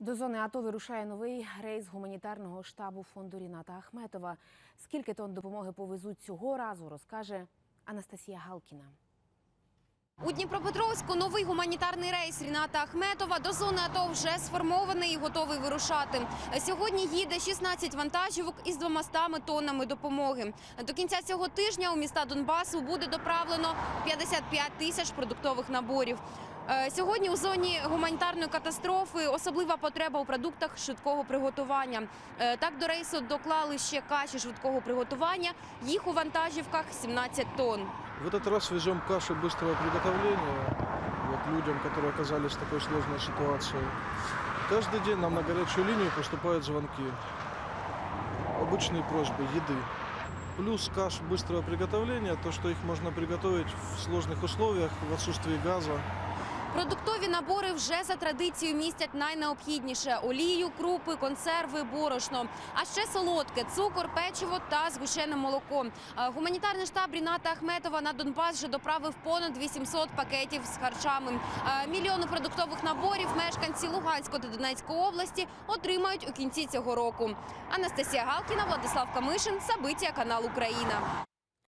До зони АТО вирушає новий рейс гуманітарного штабу фонду Ріната Ахметова. Скільки тонн допомоги повезуть цього разу, розкаже Анастасія Галкіна. У Дніпропетровську новий гуманітарний рейс Ріната Ахметова до зони АТО вже сформований і готовий вирушати. Сьогодні їде 16 вантажівок із 200 тоннами допомоги. До кінця цього тижня у міста Донбасу буде доправлено 55 тисяч продуктових наборів. Е, Сьогодні у зоні гуманітарної катастрофи особлива потреба у продуктах швидкого приготування. Е, Так до рейсу доклали ще каші швидкого приготування. Їх у вантажівках 17 тонн. В этот раз везем каши быстрого приготовления вот людям, которые оказались в такой сложной ситуации. Каждый день нам на горячую линию поступают звонки. Обычные просьбы еды. Плюс каш быстрого приготовления, то, что их можно приготовить в сложных условиях, в отсутствии газа. Продуктові набори вже за традицією містять найнеобхідніше: олію, крупи, консерви, борошно. А ще солодке, цукор, печиво та згущене молоко. Е, Гуманітарний штаб Ріната Ахметова на Донбас вже доправив понад 800 пакетів з харчами. Е, Мільйони продуктових наборів мешканці Луганської та Донецької області отримають у кінці цього року. Анастасія Галкіна, Владислав Камишин, Сабиття, канал Україна.